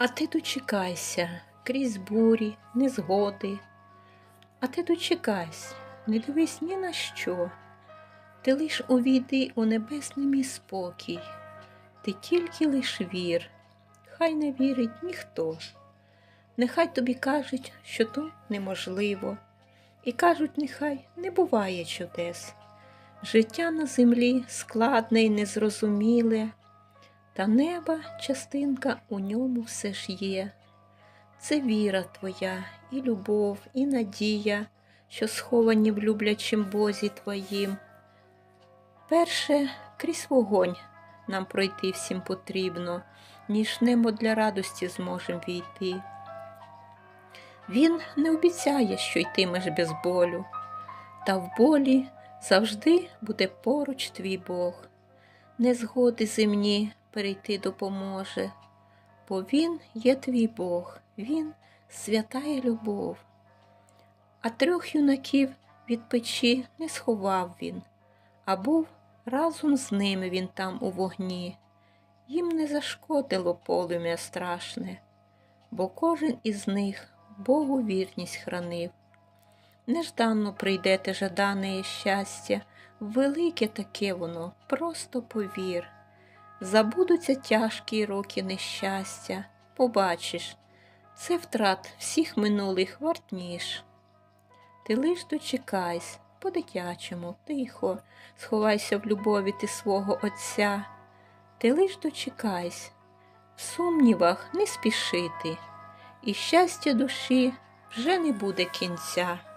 А ти дочекайся крізь бурі, незгоди. А ти дочекайся, не дивись ні на що. Ти лиш увійди у небесний мій спокій, ти тільки лиш вір, хай не вірить ніхто. Нехай тобі кажуть, що то неможливо, і кажуть, нехай не буває чудес. Життя на землі складне й незрозуміле, та неба частинка у ньому все ж є. Це віра твоя, і любов, і надія, що сховані в люблячім Бозі твоїм. Перше крізь вогонь нам пройти всім потрібно, ніж небо для радості зможем війти. Він не обіцяє, що йтимеш без болю, та в болі завжди буде поруч твій Бог. Незгоди земні перейти допоможе, бо Він є твій Бог, Він святає любов. А трьох юнаків від печі не сховав він, а був разом з ними він там у вогні. Їм не зашкодило полум'я страшне, бо кожен із них Богу вірність хранив. Нежданно прийде жадане щастя, велике таке воно, просто повір. Забудуться тяжкі роки нещастя, побачиш, це втрат всіх минулих вартніш. Ти лиш дочекайсь, по-дитячому, тихо, сховайся в любові ти свого Отця. Ти лиш дочекайсь, в сумнівах не спішити, і щастя душі вже не буде кінця.